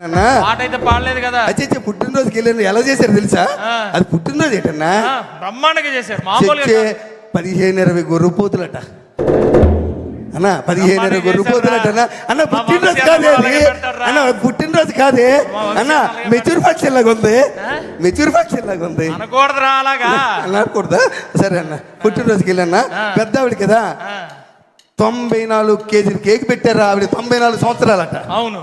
అన్నా పాట అయితే పాడలేదు కదా. అచ్చే పుట్టినరోజుకి వెళ్ళాను ఎలా చేశారు తెలుసా. అది పుట్టినరోజు ఏంటన్నా? బ్రహ్మాండంగా చేశారు. మామూలుగా. పదిహేను ఇరవై గొర్రె పోతులట. అన్న పదిహేను ఇరవై గొర్రె పోతులట అన్న. పుట్టినరోజు కాదే అన్న పుట్టినరోజు కాదే? అన్న మెచ్యూర్ ఫంక్షన్ లాగా ఉంది. మెచ్యూర్ ఫంక్షన్ లాగా ఉంది. అనకూడదురా అలాగా. అనకూడదా? సరే అన్న పుట్టినరోజుకి వెళ్ళన్నా. పెద్ద ఆవిడ కదా? తొంభై నాలుగు కేజీలు కేక్ పెట్టారు ఆవిడ తొంభై నాలుగు సంవత్సరాలట. అవును.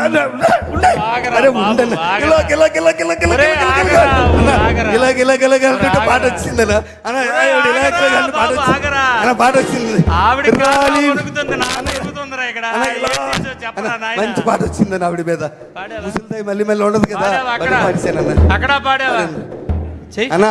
ఇలా అన్న, ఉండ, ఉండ. ఆగరా అరే బాబు, ఉండన్న. ఆగరా. ఇలా గిలా గిలా గిలా గిలా ఒరే, గిలా గిలా ఆగరా, అన్న, ఆగరా. ఇలా గిలా గిలా గిలా అంటుంటే ఆగరా. పాట పాట వచ్చింది పాట వచ్చింది ఆవిడ? మంచి పాట వచ్చిందన్న ఆవిడ మీద? ముసలిదాయి మళ్ళీ మళ్ళీ ఉండదు కదా అక్కడ పాడావా అన్నా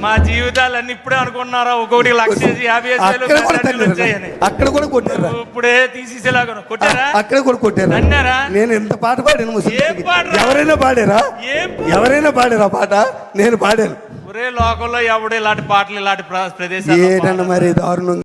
మా జీవితాలన్నీ ఇప్పుడే అనుకున్నారా? ఒక్కొక్కటి లక్ష యాభై? వచ్చాయని. అక్కడ కూడా కొట్టారా ఇప్పుడే తీసేసేలాగా కొట్టారా? అక్కడ కూడా కొట్టారా తన్నారా? నేను ఎంత పాట పాడాను? ఎవరైనా పాడారా? ఏం ఎవరైనా పాడారా పాట? నేను పాడాను. ఒరే లోకంలో ఎవడు ఇలాంటి పాటలు ఇలాంటి ప్ర- ప్రదేశాలు ఏటన్న మరి దారుణం